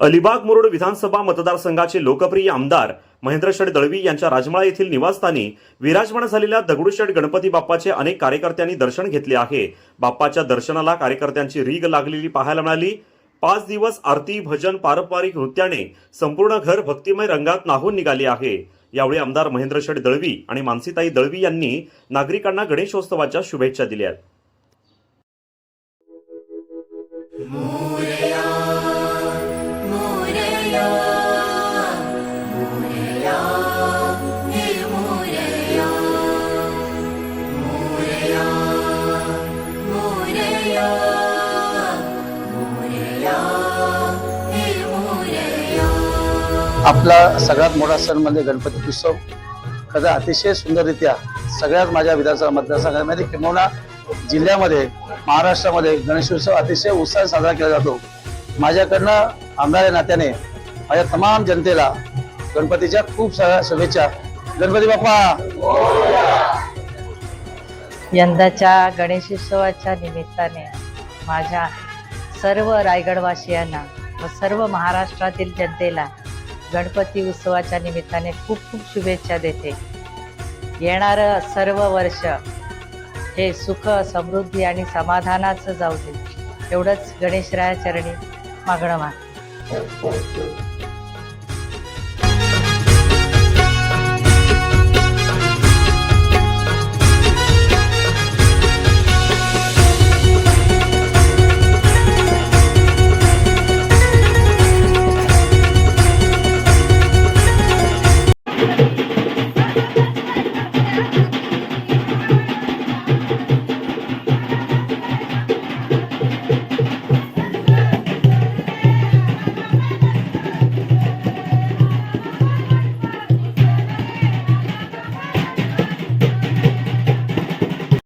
अलिबाग मुरुड विधानसभा मतदारसंघाचे लोकप्रिय आमदार महेंद्रशेठ दळवी यांच्या राजमाळा येथील निवासस्थानी विराजमान झालेल्या दगडूशेठ गणपती बाप्पाचे अनेक कार्यकर्त्यांनी दर्शन घेतले आहे. बाप्पाच्या दर्शनाला कार्यकर्त्यांची रीग लागलेली पाहायला मिळाली. पाच दिवस आरती भजन पारंपरिक नृत्याने संपूर्ण घर भक्तिमय रंगात नाहून निघाले आहे. यावेळी आमदार महेंद्रशेठ दळवी आणि मानसीताई दळवी यांनी नागरिकांना गणेशोत्सवाच्या शुभेच्छा दिल्या आपला सगळ्यात मोठा सण म्हणजे गणपती उत्सव. खरं अतिशय सुंदररित्या सगळ्याच माझ्या विधानसभा मतदारसंघामध्ये किंबहुना जिल्ह्यामध्ये महाराष्ट्रामध्ये गणेशोत्सव अतिशय उत्साहात साजरा केला जातो. माझ्याकडनं आमदार या नात्याने माझ्या तमाम जनतेला गणपतीच्या खूप साऱ्या शुभेच्छा. गणपती बाप्पा! यंदाच्या गणेशोत्सवाच्या निमित्ताने माझ्या सर्व रायगडवासियांना व सर्व महाराष्ट्रातील जनतेला गणपती उत्सवाच्या निमित्ताने खूप खूप शुभेच्छा देते. येणारं सर्व वर्ष हे सुख समृद्धी आणि समाधानाचं जाऊ दे. एवढंच गणेशराया चरणी मागणं मागते